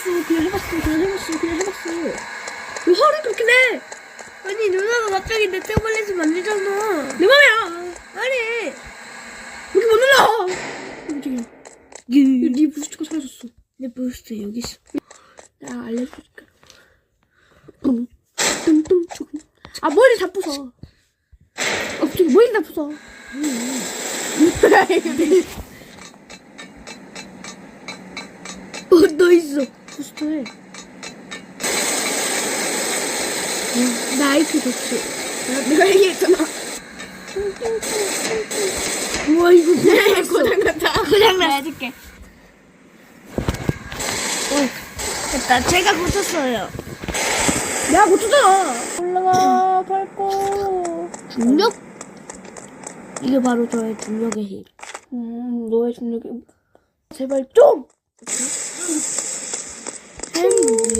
해봤어. 그냥 해봤어. 그냥 해봤어. 그냥 해봤어. 왜 화를 그렇게 내? 아니 누나가 갑자기 내 태블릿을 만들잖아. 내 맘이야. 아니. 이렇게 못 눌러. 깜짝이야. 유. 네 부스트가 사라졌어. 내 부스트 여기 있어. 나 알려줄까? 뚱, 뚱, 뚱, 뚱. 아, 머리 다 부숴. 어, 저기 머리 다 부숴. 어, 너 있어. 부스터해. 나이트 좋지. 내가 얘기했잖아. 우와 이거 고장 고장 났다. 고장났어. 해줄게. 됐다. 제가 고쳤어요. 내가 고쳤잖아. 올라가, 밟고. 중력? 이게 바로 저의 중력의 힘. 음, 너의 중력이. 제발 좀!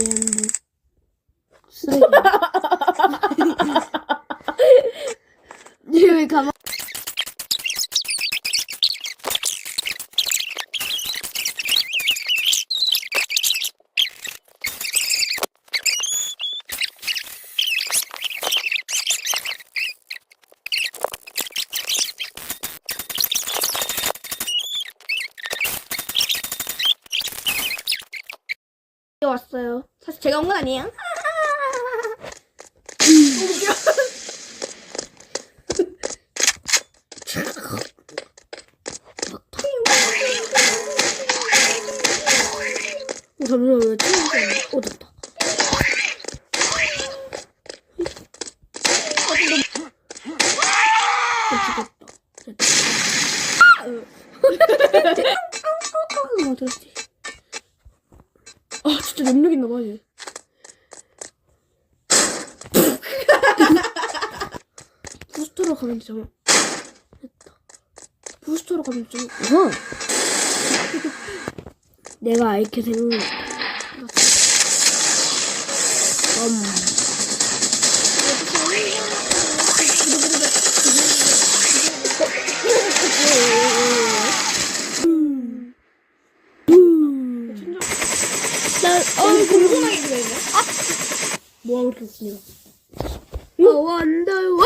beğendim. Sürekli. 왔어요. 사실 제가 온 건 아니에요. 어, 잠시만, 왜 찍는 거야? 어, 됐다. 어, 죽었다. 됐다. 아, 됐지. 아, 진짜 능력 있나 봐, 얘. 부스터로 가면 되잖아. 됐다. 부스터로 가면 되잖아. 어. 내가 아이캐 생각. 음. 나, 어, 궁금한 게 있네. 아! 뭐하고 그렇게 웃습니다. 어, 원더 와!